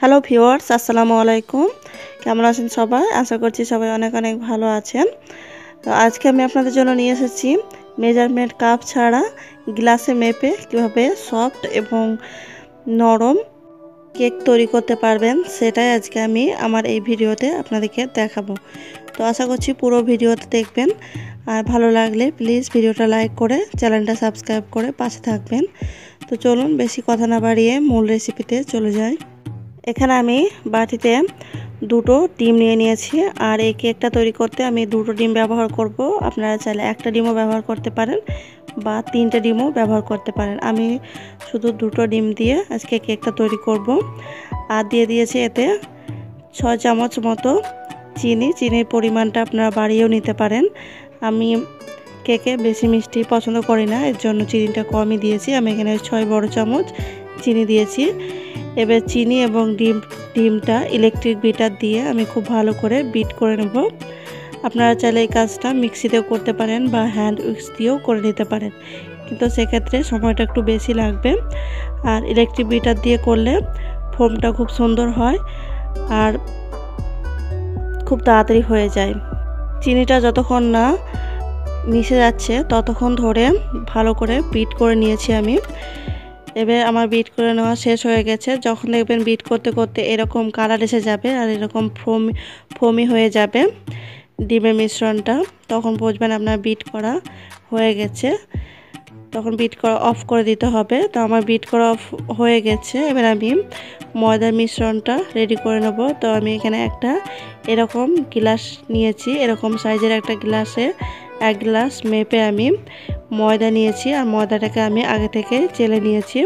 Hello viewers আসসালামু আলাইকুম। কেমন আছেন সবাই? আশা করছি সবাই অনেক অনেক ভালো আছেন। তো আজকে আমি আপনাদের জন্য নিয়ে এসেছি মেজারমেন্ট কাপ ছাড়া গ্লাসে মেপে কীভাবে সফট এবং নরম কেক তৈরি করতে পারবেন, সেটাই আজকে আমি আমার এই ভিডিওতে আপনাদেরকে দেখাবো। তো আশা করছি পুরো ভিডিওতে দেখবেন। আর ভালো লাগলে প্লিজ ভিডিওটা লাইক করে চ্যানেলটা সাবস্ক্রাইব করে পাশে থাকবেন। তো চলুন বেশি কথা না বাড়িয়ে মূল রেসিপিতে চলে যাই। এখানে আমি বাটিতে দুটো ডিম নিয়ে নিয়েছি, আর এই কেকটা তৈরি করতে আমি দুটো ডিম ব্যবহার করব। আপনারা চাইলে একটা ডিমও ব্যবহার করতে পারেন বা তিনটে ডিমও ব্যবহার করতে পারেন। আমি শুধু দুটো ডিম দিয়ে আজকে কেকটা তৈরি করব। আর দিয়ে দিয়েছি এতে ছয় চামচ মতো চিনি। চিনির পরিমাণটা আপনারা বাড়িয়েও নিতে পারেন। আমি কেকে বেশি মিষ্টি পছন্দ করি না, এর জন্য চিনিটা কমই দিয়েছি। আমি এখানে ছয় বড় চামচ চিনি দিয়েছি। এবার চিনি এবং ডিম, ডিমটা ইলেকট্রিক বিটার দিয়ে আমি খুব ভালো করে বিট করে নেব। আপনারা চাইলে এই কাজটা মিক্সিতেও করতে পারেন বা হ্যান্ড উইক্স দিয়েও করে নিতে পারেন। কিন্তু সেক্ষেত্রে সময়টা একটু বেশি লাগবে। আর ইলেকট্রিক বিটার দিয়ে করলে ফোমটা খুব সুন্দর হয় আর খুব তাড়াতাড়ি হয়ে যায়। চিনিটা যতক্ষণ না মিশে যাচ্ছে ততক্ষণ ধরে ভালো করে বিট করে নিয়েছি আমি। এবার আমার বিট করে নেওয়া শেষ হয়ে গেছে। যখন দেখবেন বিট করতে করতে এরকম কালার এসে যাবে আর এরকম ফোমি ফোমি হয়ে যাবে ডিমের মিশ্রণটা, তখন বুঝবেন আপনার বিট করা হয়ে গেছে। তখন বিট করা অফ করে দিতে হবে। তো আমার বিট করা অফ হয়ে গেছে। এবার আমি ময়দার মিশ্রণটা রেডি করে নেব। তো আমি এখানে একটা এরকম গ্লাস নিয়েছি। এরকম সাইজের একটা গ্লাসে এক গ্লাস মেপে আমি ময়দা নিয়েছি, আর ময়দাটাকে আমি আগে থেকে চেলে নিয়েছি।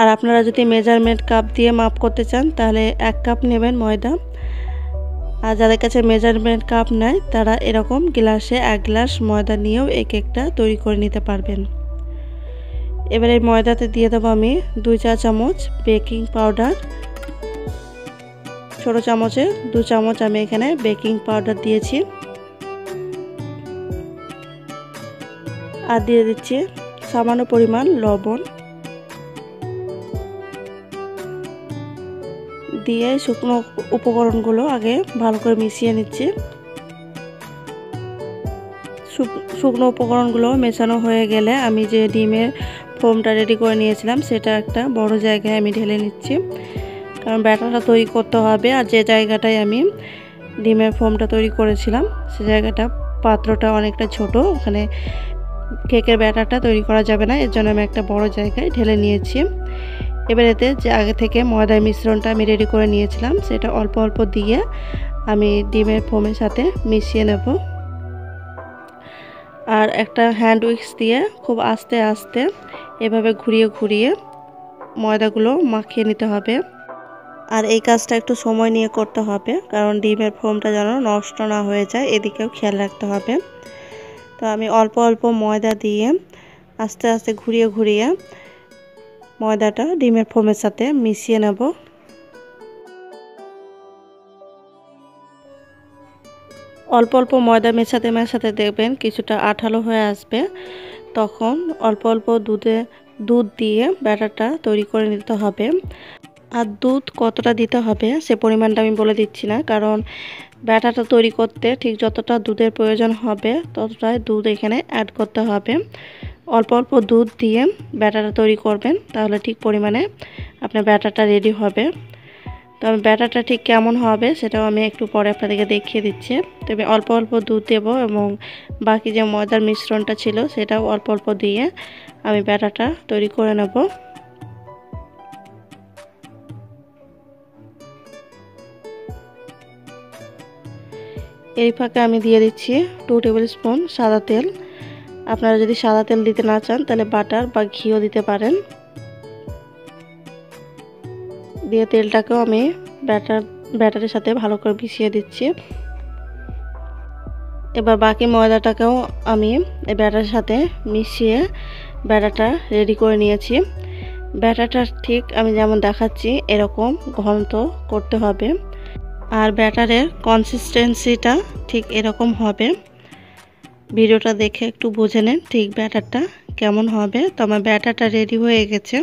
আর আপনারা যদি মেজারমেন্ট কাপ দিয়ে মাপ করতে চান, তাহলে এক কাপ নেবেন ময়দা। আর যাদের কাছে মেজারমেন্ট কাপ নেয় তারা এরকম গ্লাসে এক গ্লাস ময়দা নিয়েও এই কেকটা তৈরি করে নিতে পারবেন। এবারে ময়দাতে দিয়ে দেবো আমি দুই চা চামচ বেকিং পাউডার। ছোট চামচে দু চামচ আমি এখানে বেকিং পাউডার দিয়েছি। আর দিয়ে দিচ্ছি সামান্য পরিমাণ লবণ। দিয়ে শুকনো উপকরণগুলো আগে ভালো করে মিশিয়ে নিচ্ছি। শুকনো উপকরণগুলো মেশানো হয়ে গেলে আমি যে ডিমের ফোমটা রেডি করে নিয়েছিলাম, সেটা একটা বড় জায়গায় আমি ঢেলে নিচ্ছি। কারণ ব্যাটারটা তৈরি করতে হবে আর যে জায়গাটায় আমি ডিমের ফোমটা তৈরি করেছিলাম, সে জায়গাটা পাত্রটা অনেকটা ছোট, ওখানে কেকের ব্যাটারটা তৈরি করা যাবে না, এর জন্য আমি একটা বড় জায়গায় ঢেলে নিয়েছি। এবার এতে যে আগে থেকে ময়দার মিশ্রণটা আমি রেডি করে নিয়েছিলাম, সেটা অল্প অল্প দিয়ে আমি ডিমের ফোমের সাথে মিশিয়ে নেব। আর একটা হ্যান্ড উইক্স দিয়ে খুব আস্তে আস্তে এভাবে ঘুরিয়ে ঘুরিয়ে ময়দাগুলো মাখিয়ে নিতে হবে। আর এই কাজটা একটু সময় নিয়ে করতে হবে, কারণ ডিমের ফোমটা যেন নষ্ট না হয়ে যায়, এদিকেও খেয়াল রাখতে হবে। তো আমি অল্প অল্প ময়দা দিয়ে আস্তে আস্তে ঘুরিয়ে ঘুরিয়ে ময়দাটা ডিমের ফোমের সাথে মিশিয়ে নেব। অল্প অল্প ময়দা মেশাতে মেশাতে দেখবেন কিছুটা আঠালো হয়ে আসবে। তখন অল্প অল্প দুধে, দুধ দিয়ে ব্যাটারটা তৈরি করে নিতে হবে। আর দুধ কতটা দিতে হবে সে পরিমাণটা আমি বলে দিচ্ছি না, কারণ ব্যাটারটা তৈরি করতে ঠিক যতটা দুধের প্রয়োজন হবে, ততটাই দুধ এখানে অ্যাড করতে হবে। অল্প অল্প দুধ দিয়ে ব্যাটারটা তৈরি করবেন, তাহলে ঠিক পরিমাণে আপনার ব্যাটারটা রেডি হবে। তো আমি ব্যাটারটা ঠিক কেমন হবে সেটাও আমি একটু পরে আপনাদেরকে দেখিয়ে দিচ্ছি। তবে অল্প অল্প দুধ দেব এবং বাকি যে ময়দার মিশ্রণটা ছিল সেটাও অল্প অল্প দিয়ে আমি ব্যাটারটা তৈরি করে নেব। এই ফাঁকে আমি দিয়ে দিচ্ছি টু টেবিল স্পুন সাদা তেল। আপনারা যদি সাদা তেল দিতে না চান, তাহলে বাটার বা ঘিও দিতে পারেন। দিয়ে তেলটাকেও আমি ব্যাটার ব্যাটারের সাথে ভালো করে মিশিয়ে দিচ্ছি। এবার বাকি ময়দাটাকেও আমি এই ব্যাটারের সাথে মিশিয়ে ব্যাটারটা রেডি করে নিয়েছি। ব্যাটারটা ঠিক আমি যেমন দেখাচ্ছি, এরকম ঘনত্ব করতে হবে। আর ব্যাটারের কনসিস্টেন্সিটা ঠিক এরকম হবে। ভিডিওটা দেখে একটু বুঝে নেন ঠিক ব্যাটারটা কেমন হবে। তো আমার ব্যাটারটা রেডি হয়ে গেছে।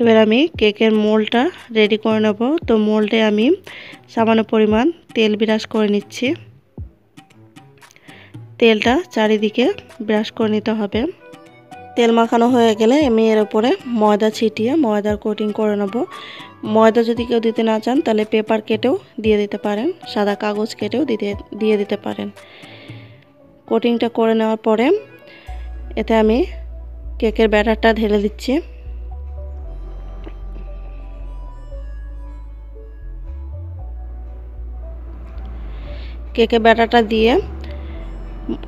এবার আমি কেকের মোলটা রেডি করে নেব। তো মোলটে আমি সামান্য পরিমাণ তেল বিরাজ করে নিচ্ছি। তেলটা চারিদিকে ব্রাশ করে নিতে হবে। তেল মাখানো হয়ে গেলে আমি এর উপরে ময়দা ছিটিয়ে ময়দার কোটিং করে নেব। ময়দা যদি কেউ দিতে না চান, তাহলে পেপার কেটেও দিয়ে দিতে পারেন। সাদা কাগজ কেটেও দিতে, দিয়ে দিতে পারেন। কোটিংটা করে নেওয়ার পরে এতে আমি কেকের ব্যাটারটা ঢেলে দিচ্ছি। কেকের ব্যাটারটা দিয়ে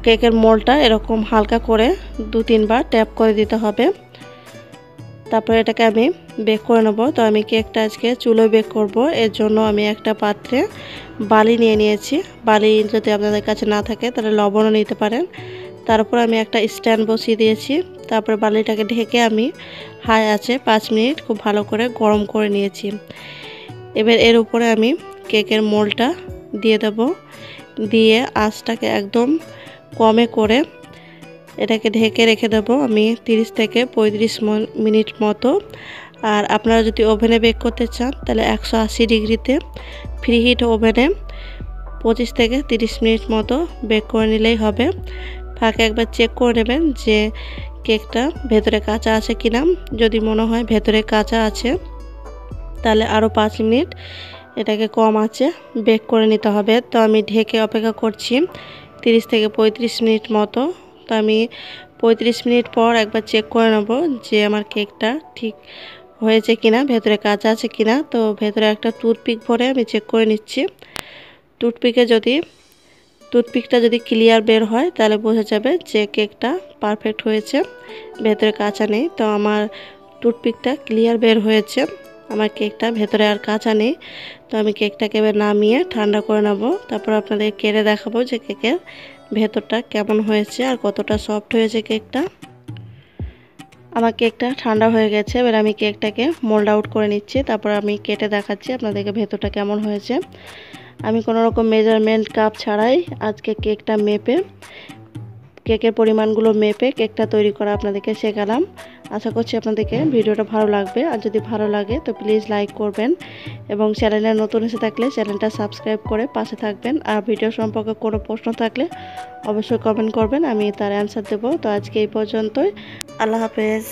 কেকের মোলটা এরকম হালকা করে দু তিনবার ট্যাপ করে দিতে হবে। তারপরে এটাকে আমি বেক করে নেব। তো আমি কেকটা আজকে চুলোয় বেক করব। এর জন্য আমি একটা পাত্রে বালি নিয়ে নিয়েছি। বালি যদি আপনাদের কাছে না থাকে, তাহলে লবণও নিতে পারেন। তারপর আমি একটা স্ট্যান্ড বসিয়ে দিয়েছি। তারপরে বালিটাকে ঢেকে আমি হাই আছে পাঁচ মিনিট খুব ভালো করে গরম করে নিয়েছি। এবার এর উপরে আমি কেকের মোলটা দিয়ে দেব। দিয়ে আঁচটাকে একদম কমে করে এটাকে ঢেকে রেখে দেব আমি 30 থেকে পঁয়ত্রিশ মিনিট মতো। আর আপনারা যদি ওভেনে বেক করতে চান, তাহলে একশো আশি ডিগ্রিতে ফ্রি হিট ওভেনে পঁচিশ থেকে 30 মিনিট মতো বেক করে নিলেই হবে। ফাঁকে একবার চেক করে নেবেন যে কেকটা ভেতরে কাঁচা আছে কিনা। যদি মনে হয় ভেতরে কাঁচা আছে, তাহলে আরও পাঁচ মিনিট এটাকে কম আছে বেক করে নিতে হবে। তো আমি ঢেকে অপেক্ষা করছি 30 থেকে পঁয়ত্রিশ মিনিট মতো। তো আমি পঁয়ত্রিশ মিনিট পর একবার চেক করে নেব যে আমার কেকটা ঠিক হয়েছে কিনা, ভেতরে কাঁচা আছে কিনা। তো ভেতরে একটা টুথপিক ভরে আমি চেক করে নিচ্ছি। টুথপিকে যদি টুথপিকটা যদি ক্লিয়ার বের হয়, তাহলে বোঝা যাবে যে কেকটা পারফেক্ট হয়েছে, ভেতরে কাঁচা নেই। তো আমার টুথপিকটা ক্লিয়ার বের হয়েছে, আমার কেকটা ভেতরে আর কাঁচা নেই। তো আমি কেকটাকে এবার নামিয়ে ঠান্ডা করে নেব। তারপর আপনাদের কেড়ে দেখাবো যে কেকের ভেতরটা কেমন হয়েছে আর কতটা সফট হয়েছে কেকটা আমার কেকটা ঠান্ডা হয়ে গেছে, এবার আমি কেকটাকে মোল্ড আউট করে নিচ্ছি। তারপর আমি কেটে দেখাচ্ছি আপনাদেরকে ভেতরটা কেমন হয়েছে। আমি কোনো রকম মেজারমেন্ট কাপ ছাড়াই আজকে কেকটা মেপে কেকের পরিমাণগুলো মেপে কেকটা তৈরি করা আপনাদেরকে শেখালাম। আশা করছি আপনাদেরকে ভিডিওটা ভালো লাগবে। আর যদি ভালো লাগে, তো প্লিজ লাইক করবেন এবং চ্যানেলে নতুন এসে থাকলে চ্যানেলটা সাবস্ক্রাইব করে পাশে থাকবেন। আর ভিডিও সম্পর্কে কোনো প্রশ্ন থাকলে অবশ্যই কমেন্ট করবেন, আমি তার অ্যান্সার দেবো। তো আজকে এই পর্যন্তই। আল্লাহ হাফেজ।